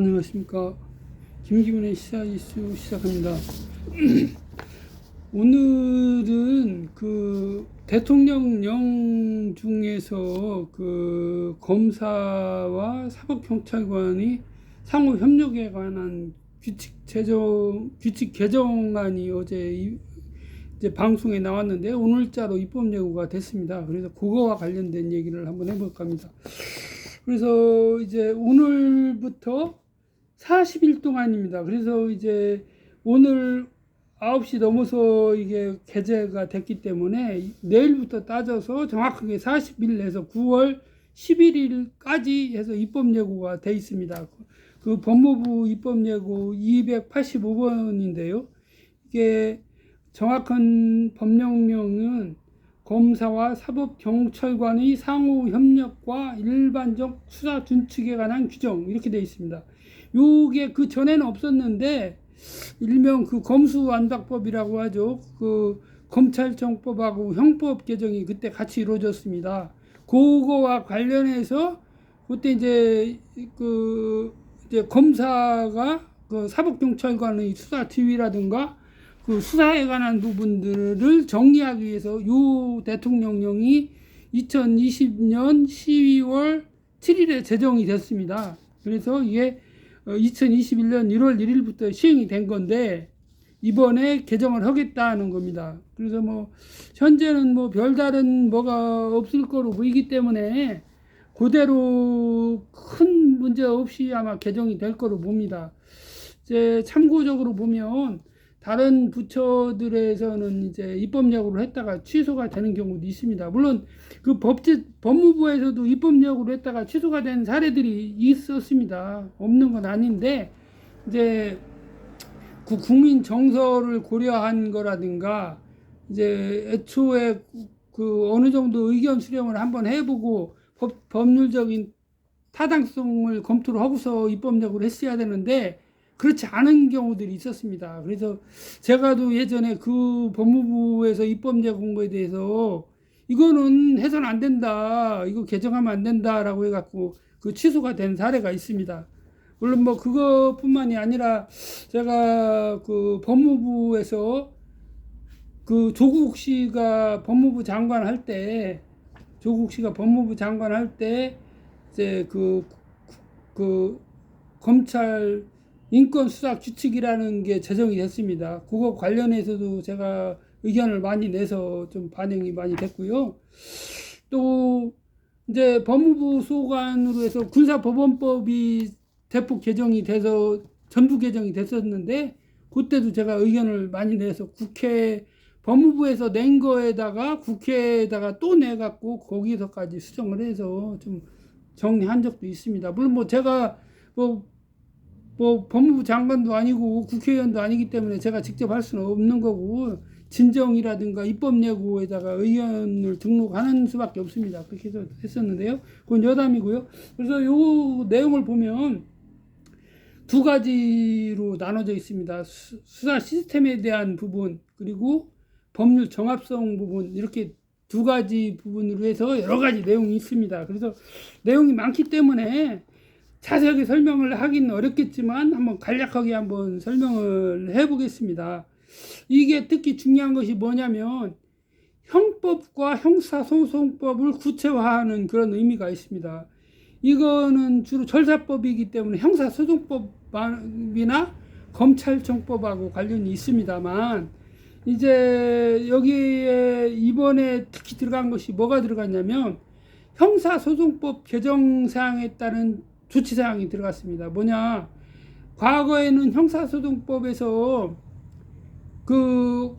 안녕하십니까. 김기문의 시사 이슈 시작합니다. 오늘은 그 대통령령 중에서 그 검사와 사법경찰관이 상호 협력에 관한 규칙 제정 규칙 개정안이 어제 이- 이제 방송에 나왔는데 오늘자로 입법 예고가 됐습니다. 그래서 그거와 관련된 얘기를 한번 해볼까 합니다. 그래서 이제 오늘부터 40일 동안입니다. 그래서 이제 오늘 9시 넘어서 이게 개제가 됐기 때문에 내일부터 따져서 정확하게 40일 내서 9월 11일까지 해서 입법 예고가 돼 있습니다. 그 법무부 입법 예고 285번인데요. 이게 정확한 법령명은 검사와 사법경찰관의 상호 협력과 일반적 수사 준칙에 관한 규정 이렇게 되어 있습니다. 요게 그 전에는 없었는데 일명 그 검수완박법이라고 하죠. 그 검찰청법하고 형법 개정이 그때 같이 이루어졌습니다. 그거와 관련해서 그때 이제 그 이제 검사가 그 사법경찰관의 수사 지휘라든가 그 수사에 관한 부분들을 정리하기 위해서 요 대통령령이 2020년 12월 7일에 제정이 됐습니다. 그래서 이게 2021년 1월 1일부터 시행이 된 건데 이번에 개정을 하겠다는 겁니다. 그래서 뭐 현재는 뭐 별다른 뭐가 없을 거로 보이기 때문에 그대로 큰 문제 없이 아마 개정이 될 거로 봅니다. 이제 참고적으로 보면 다른 부처들에서는 이제 입법력으로 했다가 취소가 되는 경우도 있습니다. 물론 그 법제 법무부에서도 입법력으로 했다가 취소가 된 사례들이 있었습니다. 없는 건 아닌데 이제 그 국민 정서를 고려한 거라든가 이제 애초에 그 어느 정도 의견 수렴을 한번 해보고 법, 법률적인 타당성을 검토를 하고서 입법력으로 했어야 되는데 그렇지 않은 경우들이 있었습니다. 그래서 제가도 예전에 그 법무부에서 입법제 공부에 대해서 이거는 해서는 안 된다. 이거 개정하면 안 된다라고 해갖고 그 취소가 된 사례가 있습니다. 물론 뭐 그것뿐만이 아니라 제가 그 법무부에서 그 조국 씨가 법무부 장관 할 때 조국 씨가 법무부 장관 할 때 이제 그, 그 검찰 인권 수사 규칙이라는 게 제정이 됐습니다. 그거 관련해서도 제가 의견을 많이 내서 좀 반영이 많이 됐고요. 또 이제 법무부 소관으로 해서 군사법원법이 대폭 개정이 돼서 전부 개정이 됐었는데 그때도 제가 의견을 많이 내서 국회 법무부에서 낸 거에다가 국회에다가 또 내갖고 거기서까지 수정을 해서 좀 정리한 적도 있습니다. 물론 뭐 제가 뭐, 뭐 법무부 장관도 아니고 국회의원도 아니기 때문에 제가 직접 할 수는 없는 거고 진정이라든가 입법 예고에다가 의견을 등록하는 수밖에 없습니다. 그렇게 했었는데요. 그건 여담이고요. 그래서 요 내용을 보면 두 가지로 나눠져 있습니다. 수- 수사 시스템에 대한 부분 그리고 법률 정합성 부분 이렇게 두 가지 부분으로 해서 여러 가지 내용이 있습니다. 그래서 내용이 많기 때문에 자세하게 설명을 하기는 어렵겠지만 한번 간략하게 한번 설명을 해 보겠습니다. 이게 특히 중요한 것이 뭐냐면 형법과 형사소송법을 구체화하는 그런 의미가 있습니다. 이거는 주로 절사법이기 때문에 형사소송법이나 검찰청법하고 관련이 있습니다만 이제 여기에 이번에 특히 들어간 것이 뭐가 들어갔냐면 형사소송법 개정 사항에 따른 조치사항이 들어갔습니다. 뭐냐 과거에는 형사소송법에서 그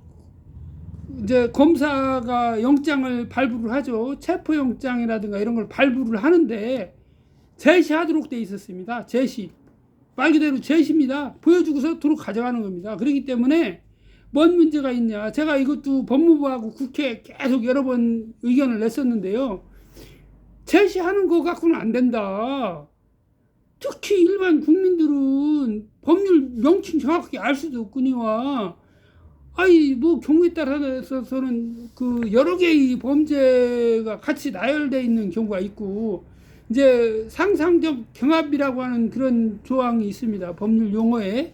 이제 검사가 영장을 발부를 하죠. 체포영장이라든가 이런 걸 발부를 하는데 제시하도록 돼 있었습니다. 제시. 말 그대로 제시입니다. 보여주고서 도로 가져가는 겁니다. 그렇기 때문에 뭔 문제가 있냐. 제가 이것도 법무부하고 국회에 계속 여러 번 의견을 냈었는데요. 제시하는 거 갖고는 안 된다. 특히 일반 국민들은 법률 명칭 정확하게 알 수도 없거니와 아이 뭐 경우에 따라서는 그 여러 개의 범죄가 같이 나열돼 있는 경우가 있고 이제 상상적 경합이라고 하는 그런 조항이 있습니다. 법률 용어에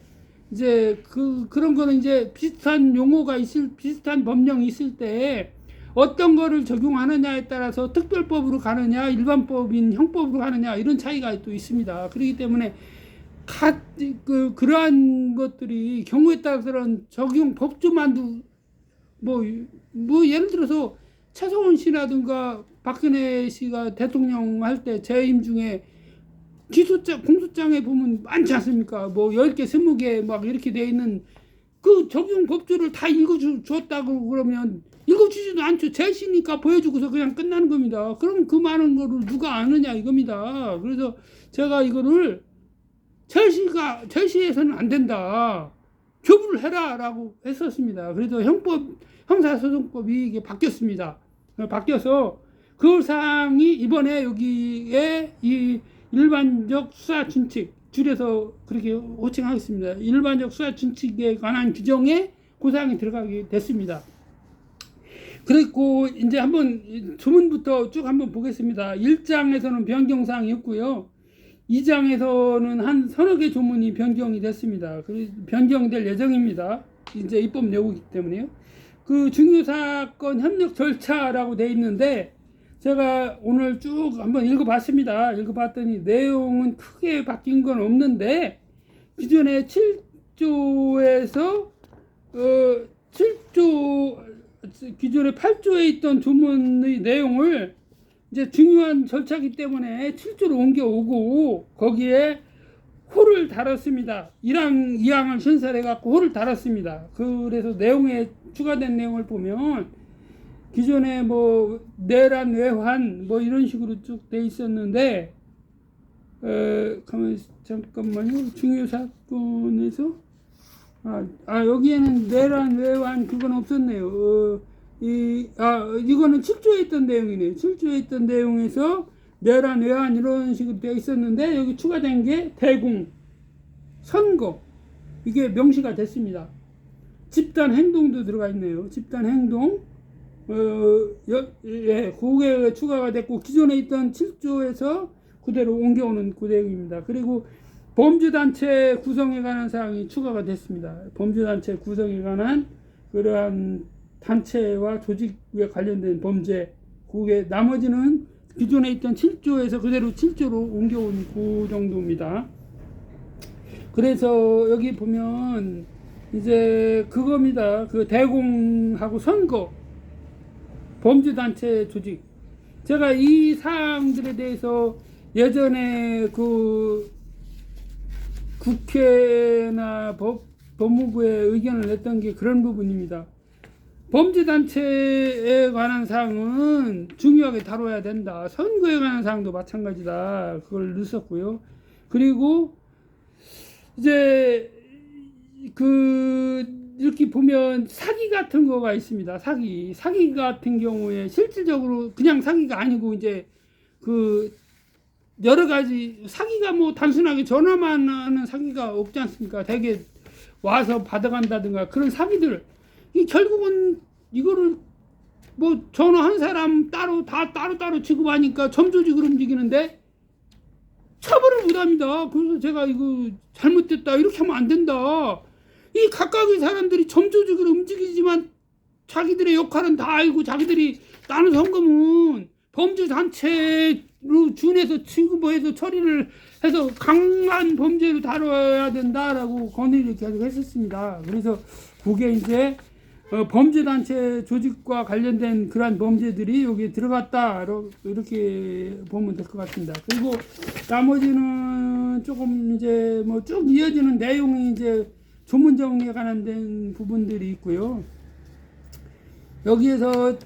이제 그 그런 거는 이제 비슷한 용어가 있을 비슷한 법령이 있을 때 어떤 거를 적용하느냐에 따라서 특별법으로 가느냐 일반법인 형법으로 가느냐 이런 차이가 또 있습니다. 그렇기 때문에 가, 그 그러한 것들이 경우에 따라서는 적용 법조만도 뭐, 뭐 예를 들어서 최성원 씨라든가 박근혜 씨가 대통령 할 때 재임 중에 기소장 공소장에 보면 많지 않습니까? 뭐 10개, 20개 막 이렇게 돼 있는 그 적용 법조를 다 읽어 줬다고 그러면 읽어 주지도 않죠. 제시니까 보여주고서 그냥 끝나는 겁니다. 그럼 그 많은 거를 누가 아느냐 이겁니다. 그래서 제가 이거를 제시가 제시해서는 안 된다. 교부를 해라라고 했었습니다. 그래도 형법 형사소송법이 이게 바뀌었습니다. 바뀌어서 그 사항이 이번에 여기에 이 일반적 수사 준칙 줄여서 그렇게 호칭하겠습니다. 일반적 수사 준칙에 관한 규정에 그 사항이 들어가게 됐습니다. 그리고 이제 한번 조문부터 쭉 한번 보겠습니다. 1장에서는 변경사항이 없고요. 2장에서는 한 서너 개 조문이 변경이 됐습니다. 변경될 예정입니다. 이제 입법 내용이기 때문에요. 그 중요사건 협력 절차라고 돼 있는데 제가 오늘 쭉 한번 읽어봤습니다. 읽어봤더니 내용은 크게 바뀐 건 없는데 기존에 7조에서 어 7조 기존에 8조에 있던 조문의 내용을 이제 중요한 절차기 때문에 7조로 옮겨오고 거기에 호를 달았습니다. 1항, 2항을 신설해 갖고 호를 달았습니다. 그래서 내용에 추가된 내용을 보면 기존에 뭐 내란 외환 뭐 이런 식으로 쭉 돼 있었는데 에, 가만 잠깐만요. 중요 사건에서 아, 아 여기에는 내란 외환 그건 없었네요. 어, 이, 아, 이거는 7조에 있던 내용이네요. 7조에 있던 내용에서 내란, 외환 이런 식으로 되어 있었는데 여기 추가된 게 대공, 선거 이게 명시가 됐습니다. 집단 행동도 들어가 있네요. 집단 행동 어, 여, 예, 그게 추가가 됐고 기존에 있던 7조에서 그대로 옮겨오는 그 내용입니다. 그리고 범죄단체 구성에 관한 사항이 추가가 됐습니다. 범죄단체 구성에 관한 그러한 단체와 조직에 관련된 범죄 그게 나머지는 기존에 있던 7조에서 그대로 7조로 옮겨온 그 정도입니다. 그래서 여기 보면 이제 그겁니다. 그 대공하고 선거 범죄단체 조직 제가 이 사항들에 대해서 예전에 그 국회나 법, 법무부에 의견을 냈던 게 그런 부분입니다. 범죄단체에 관한 사항은 중요하게 다뤄야 된다. 선거에 관한 사항도 마찬가지다. 그걸 넣었고요. 그리고 이제 그 이렇게 보면 사기 같은 거가 있습니다. 사기. 사기 같은 경우에 실질적으로 그냥 사기가 아니고 이제 그 여러 가지 사기가 뭐 단순하게 전화만 하는 사기가 없지 않습니까? 되게 와서 받아간다든가 그런 사기들 이 결국은 이거를 뭐 전화 한 사람 따로 다 따로 따로 취급하니까 점조직으로 움직이는데 처벌을 못 합니다. 그래서 제가 이거 잘못됐다 이렇게 하면 안 된다. 이 각각의 사람들이 점조직으로 움직이지만 자기들의 역할은 다 알고 자기들이 나는 성금은 범죄 단체로 준해서 취급해서 처리를 해서 강한 범죄로 다뤄야 된다라고 건의를 계속 했었습니다. 그래서 그게 이제 어, 범죄 단체 조직과 관련된 그러한 범죄들이 여기 들어갔다 이렇게 보면 될 것 같습니다. 그리고 나머지는 조금 이제 뭐 쭉 이어지는 내용이 이제 조문 정리에 관련된 부분들이 있고요. 여기에서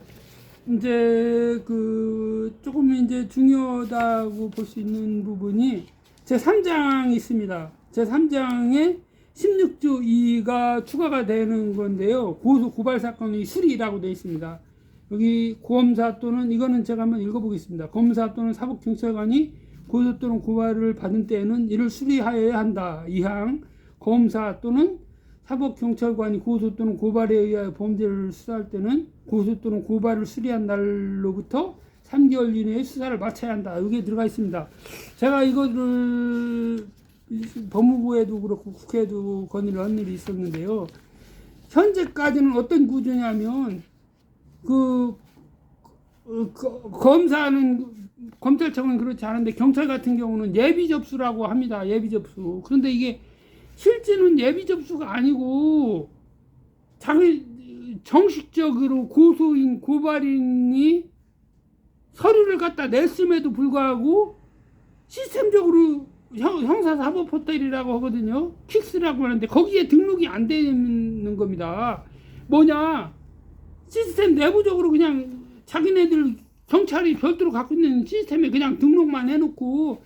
이제 그 조금 이제 중요하다고 볼 수 있는 부분이 제 3장이 있습니다. 제 3장에 16조 2가 추가가 되는 건데요. 고소 고발 사건의 수리라고 되어 있습니다. 여기 고검사 또는 이거는 제가 한번 읽어보겠습니다. 검사 또는 사법경찰관이 고소 또는 고발을 받은 때에는 이를 수리하여야 한다. 이항 검사 또는 사법경찰관이 고소 또는 고발에 의하여 범죄를 수사할 때는 고소 또는 고발을 수리한 날로부터 3개월 이내에 수사를 마쳐야 한다. 여기에 들어가 있습니다. 제가 이거를 법무부에도 그렇고 국회에도 건의를 한 일이 있었는데요. 현재까지는 어떤 구조냐면 그, 어, 그 검사는 검찰청은 그렇지 않은데 경찰 같은 경우는 예비 접수라고 합니다. 예비 접수. 그런데 이게 실제는 예비 접수가 아니고 자기 정식적으로 고소인 고발인이 서류를 갖다 냈음에도 불구하고 시스템적으로 형, 형사사법포털이라고 하거든요. 킥스라고 하는데 거기에 등록이 안 되는 겁니다. 뭐냐 시스템 내부적으로 그냥 자기네들 경찰이 별도로 갖고 있는 시스템에 그냥 등록만 해놓고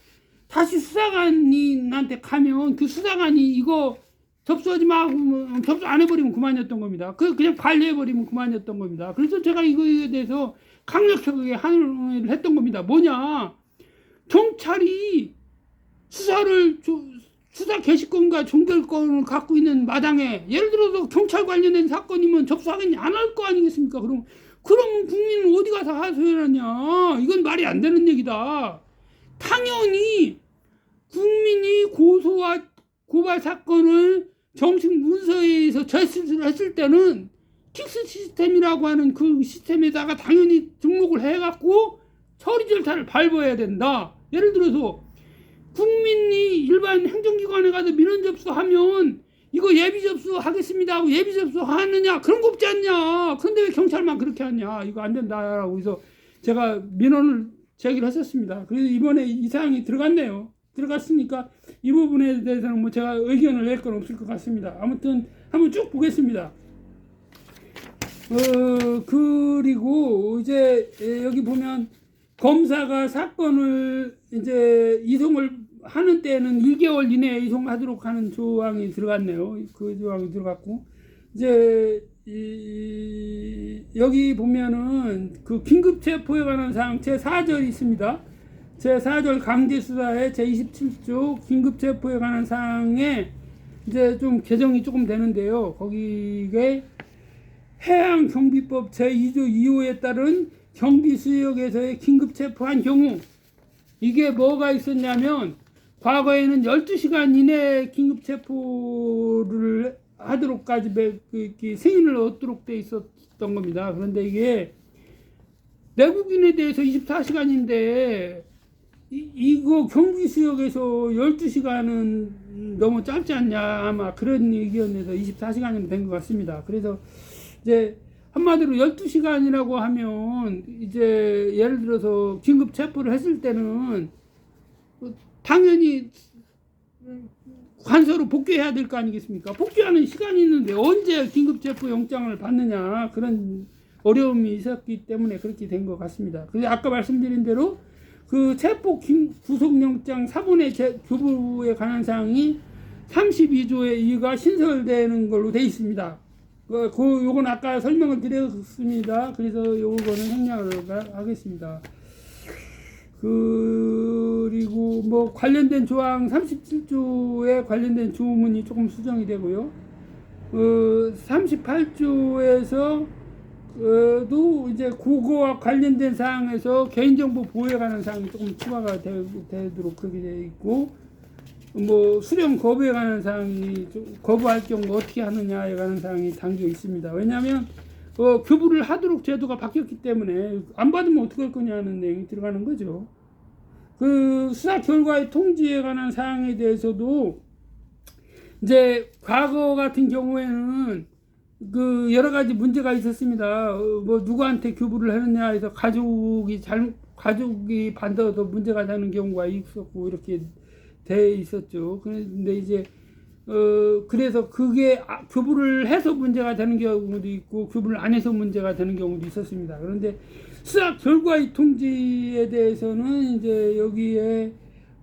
다시 수사관한테 가면 그 수사관이 이거 접수하지 마 하고 접수 안 해버리면 그만이었던 겁니다. 그 그냥 관리해버리면 그만이었던 겁니다. 그래서 제가 이거에 대해서 강력하게 항의를 했던 겁니다. 뭐냐 경찰이 수사를 조- 수사 개시권과 종결권을 갖고 있는 마당에 예를 들어서 경찰 관련된 사건이면 접수하겠냐 안 할 거 아니겠습니까? 그럼 그럼 국민은 어디 가서 하소연하냐? 이건 말이 안 되는 얘기다. 당연히 국민이 고소와 고발 사건을 정식 문서에서 제출을 했을 때는 킥스 시스템이라고 하는 그 시스템에다가 당연히 등록을 해갖고 처리 절차를 밟아야 된다. 예를 들어서 국민이 일반 행정기관에 가서 민원 접수하면 이거 예비 접수하겠습니다 하고 예비 접수하느냐? 그런 거 없지 않냐? 그런데 왜 경찰만 그렇게 하냐? 이거 안 된다라고 해서 제가 민원을 제기를 했었습니다. 그래서 이번에 이 사항이 들어갔네요. 들어갔으니까 이 부분에 대해서는 뭐 제가 의견을 낼 건 없을 것 같습니다. 아무튼 한번 쭉 보겠습니다. 어 그리고 이제 예, 여기 보면 검사가 사건을 이제 이송을 하는 때는 1개월 이내에 이송하도록 하는 조항이 들어갔네요. 그 조항이 들어갔고 이제 이 여기 보면은 그 긴급 체포에 관한 사항 제 4절이 있습니다. 제 4절 강제 수사의 제 27조 긴급 체포에 관한 사항에 이제 좀 개정이 조금 되는데요. 거기에 해양 경비법 제 2조 2호에 따른 경비 수역에서의 긴급 체포한 경우 이게 뭐가 있었냐면 과거에는 12시간 이내에 긴급 체포를 하도록까지 매- 그 승인을 얻도록 돼 있었던 겁니다. 그런데 이게 내국인에 대해서 24시간인데 이, 이거 경비 수역에서 12시간은 너무 짧지 않냐 아마 그런 의견에서 24시간이면 된 것 같습니다. 그래서 이제 한마디로 12시간이라고 하면 이제 예를 들어서 긴급 체포를 했을 때는 당연히 관서로 복귀해야 될 거 아니겠습니까? 복귀하는 시간이 있는데 언제 긴급 체포 영장을 받느냐 그런 어려움이 있었기 때문에 그렇게 된 것 같습니다. 그래서 아까 말씀드린 대로 그 체포 긴- 구속영장 사본의 제- 교부에 관한 사항이 32조의 2가 신설되는 걸로 돼 있습니다. 그, 그 요건 아까 설명을 드렸습니다. 그래서 요거는 생략을 가- 하겠습니다. 그 리고 뭐 관련된 조항 37조에 관련된 조문이 조금 수정이 되고요. 어, 38조에서 도 이제 그거와 관련된 사항에서 개인정보 보호에 관한 사항이 조금 추가가 되, 되도록 그렇게 되어 있고 뭐 수령 거부에 관한 사항이 좀 거부할 경우 어떻게 하느냐에 관한 사항이 담겨 있습니다. 왜냐하면 어, 교부를 하도록 제도가 바뀌었기 때문에 안 받으면 어떻게 할 거냐는 내용이 들어가는 거죠. 그 수사 결과의 통지에 관한 사항에 대해서도 이제 과거 같은 경우에는 그 여러 가지 문제가 있었습니다. 어, 뭐 누구한테 교부를 했느냐 해서 가족이 잘 가족이 반대서 문제가 되는 경우가 있었고 이렇게 돼 있었죠. 그런데 이제 어 그래서 그게 아, 교부를 해서 문제가 되는 경우도 있고 교부를 안 해서 문제가 되는 경우도 있었습니다. 그런데 수사 결과의 통지에 대해서는 이제 여기에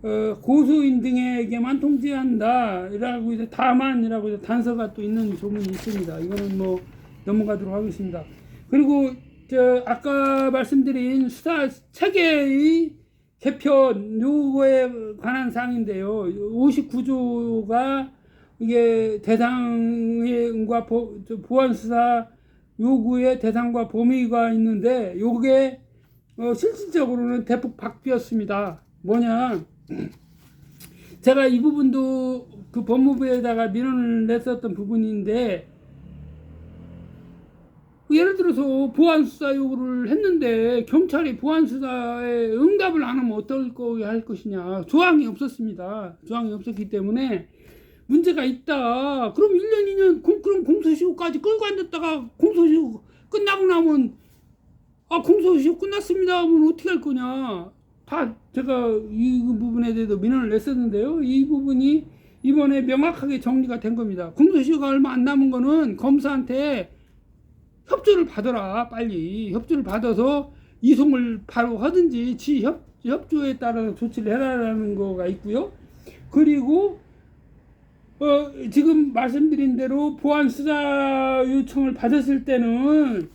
어, 고소인 등에게만 통지한다라고 해서 다만이라고 해서 단서가 또 있는 조문이 있습니다. 이거는 뭐 넘어가도록 하겠습니다. 그리고 저 아까 말씀드린 수사 체계의 개편 요거에 관한 사항인데요. 59조가 이게 대상과 보안 수사 요구의 대상과 범위가 있는데 요게 어, 실질적으로는 대폭 바뀌었습니다. 뭐냐? 제가 이 부분도 그 법무부에다가 민원을 냈었던 부분인데 예를 들어서 보안 수사 요구를 했는데 경찰이 보안 수사에 응답을 안 하면 어떨 거할 것이냐 조항이 없었습니다. 조항이 없었기 때문에 문제가 있다. 그럼 1년 2년 공, 그럼 공소시효까지 끌고 앉았다가 공소시효 끝나고 나면 아 공소시효 끝났습니다. 하면 어떻게 할 거냐? 다 제가 이 부분에 대해서 민원을 냈었는데요. 이 부분이 이번에 명확하게 정리가 된 겁니다. 공소시효가 얼마 안 남은 거는 검사한테 협조를 받아라 빨리. 협조를 받아서 이송을 바로 하든지 지 협, 협조에 따라서 조치를 해라라는 거가 있고요. 그리고 어, 지금 말씀드린 대로 보안 수사 요청을 받았을 때는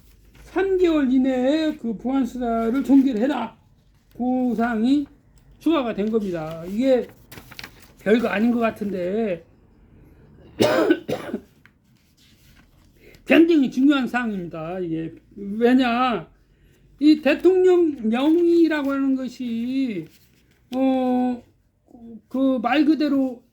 3개월 이내에 그 보안 수사를 종결 해라. 그 사항이 추가가 된 겁니다. 이게 별거 아닌 것 같은데 굉장히 중요한 사항입니다. 이게 왜냐 이 대통령령이라고 하는 것이 어 그 말 그대로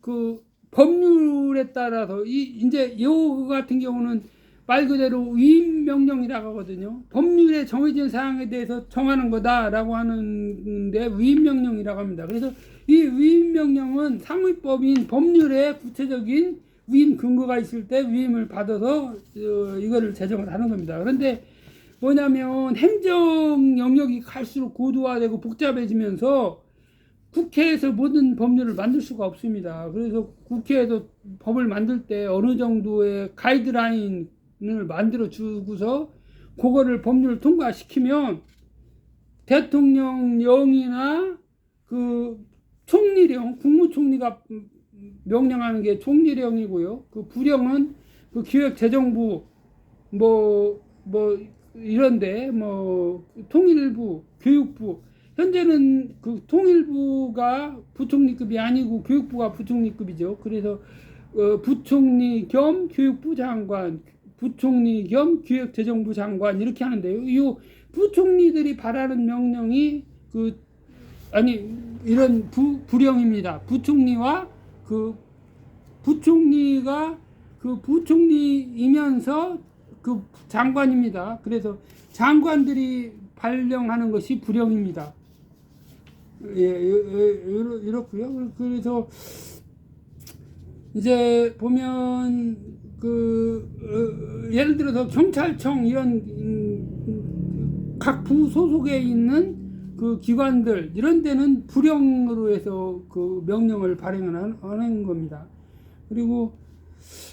그 법률에 따라서 이 이제 요 같은 경우는 말 그대로 위임 명령이라고 하거든요. 법률에 정해진 사항에 대해서 정하는 거다라고 하는데 위임 명령이라고 합니다. 그래서 이 위임 명령은 상위법인 법률에 구체적인 위임 근거가 있을 때 위임을 받아서 어, 이거를 제정을 하는 겁니다. 그런데 뭐냐면 행정 영역이 갈수록 고도화되고 복잡해지면서 국회에서 모든 법률을 만들 수가 없습니다. 그래서 국회에서 법을 만들 때 어느 정도의 가이드라인을 만들어 주고서 그거를 법률을 통과시키면 대통령령이나 그 총리령, 국무총리가 명령하는 게 총리령이고요. 그 부령은 그 기획재정부 뭐뭐 이런데 뭐 통일부, 교육부 현재는 그 통일부가 부총리급이 아니고 교육부가 부총리급이죠. 그래서 어, 부총리 겸 교육부 장관, 부총리 겸 기획재정부 장관 이렇게 하는데요. 이 부총리들이 바라는 명령이 그 아니 이런 부 부령입니다. 부총리와 그 부총리가 그 부총리이면서 그 장관입니다. 그래서 장관들이 발령하는 것이 부령입니다. 예, 이렇, 이렇고요. 그래서 이제 보면 그 어, 예를 들어서 경찰청 이런 음, 각 부 소속에 있는 그 기관들 이런 데는 부령으로 해서 그 명령을 발행을 하는 겁니다. 그리고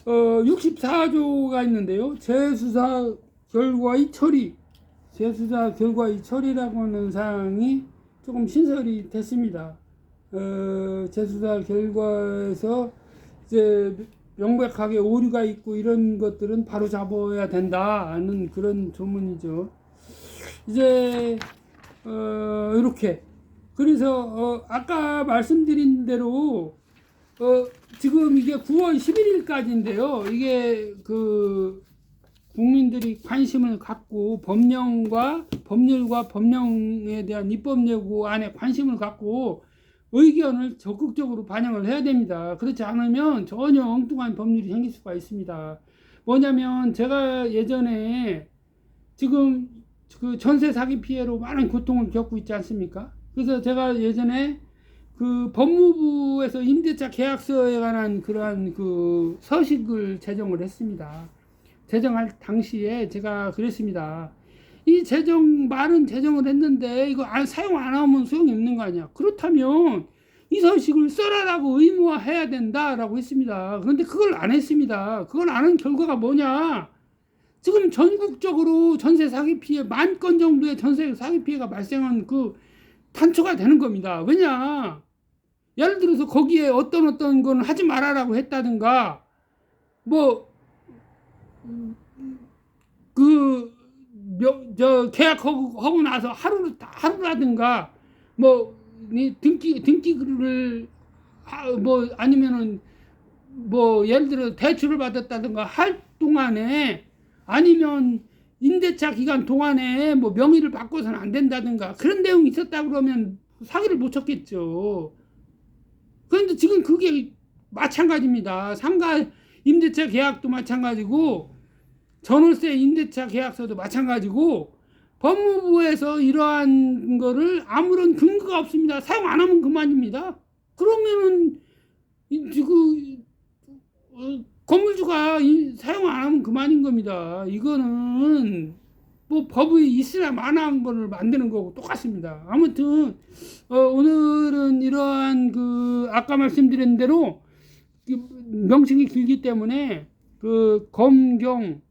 어 64조가 있는데요. 재수사 결과의 처리, 재수사 결과의 처리라고 하는 사항이 조금 신설이 됐습니다. 어, 재수사 결과에서 이제 명백하게 오류가 있고 이런 것들은 바로 잡아야 된다는 그런 조문이죠. 이제 어, 이렇게 그래서 어, 아까 말씀드린 대로 어, 지금 이게 9월 11일까지인데요. 이게 그 국민들이 관심을 갖고 법령과 법률과 법령에 대한 입법 예고 안에 관심을 갖고 의견을 적극적으로 반영을 해야 됩니다. 그렇지 않으면 전혀 엉뚱한 법률이 생길 수가 있습니다. 뭐냐면 제가 예전에 지금 그 전세 사기 피해로 많은 고통을 겪고 있지 않습니까? 그래서 제가 예전에 그 법무부에서 임대차 계약서에 관한 그러한 그 서식을 제정을 했습니다. 제정할 당시에 제가 그랬습니다. 이 제정 많은 제정을 했는데 이거 안, 사용 안 하면 소용이 없는 거 아니야. 그렇다면 이 서식을 써라라고 의무화해야 된다라고 했습니다. 그런데 그걸 안 했습니다. 그걸 아는 결과가 뭐냐? 지금 전국적으로 전세 사기 피해 만 건 정도의 전세 사기 피해가 발생한 그 단초가 되는 겁니다. 왜냐? 예를 들어서 거기에 어떤 어떤 건 하지 말아라고 했다든가 뭐 그, 저, 계약하고 하고 나서 하루, 하루라든가, 뭐, 이 등기, 등기를, 하, 뭐, 아니면은, 뭐, 예를 들어 대출을 받았다든가 할 동안에, 아니면 임대차 기간 동안에 뭐 명의를 바꿔서는 안 된다든가 그런 내용이 있었다 그러면 사기를 못 쳤겠죠. 그런데 지금 그게 마찬가지입니다. 상가 임대차 계약도 마찬가지고 전월세 임대차 계약서도 마찬가지고 법무부에서 이러한 거를 아무런 근거가 없습니다. 사용 안 하면 그만입니다. 그러면은 이- 그 어, 건물주가 이- 사용 안 하면 그만인 겁니다. 이거는 뭐 법이 있으나 마나한 거를 만드는 거고 똑같습니다. 아무튼 어, 오늘은 이러한 그 아까 말씀드린 대로 그 명칭이 길기 때문에 그 검경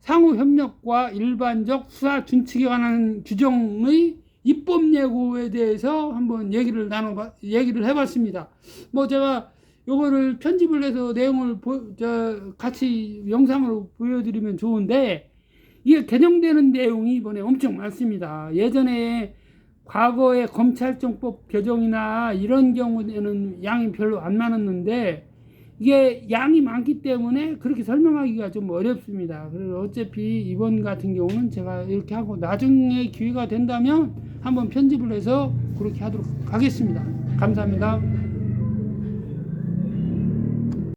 상호 협력과 일반적 수사 준칙에 관한 규정의 입법 예고에 대해서 한번 얘기를 나눠 얘기를 해봤습니다. 뭐 제가 요거를 편집을 해서 내용을 보, 저, 같이 영상으로 보여드리면 좋은데 이게 개정되는 내용이 이번에 엄청 많습니다. 예전에 과거에 검찰청법 개정이나 이런 경우에는 양이 별로 안 많았는데 이게 양이 많기 때문에 그렇게 설명하기가 좀 어렵습니다. 그래서 어차피 이번 같은 경우는 제가 이렇게 하고 나중에 기회가 된다면 한번 편집을 해서 그렇게 하도록 하겠습니다. 감사합니다.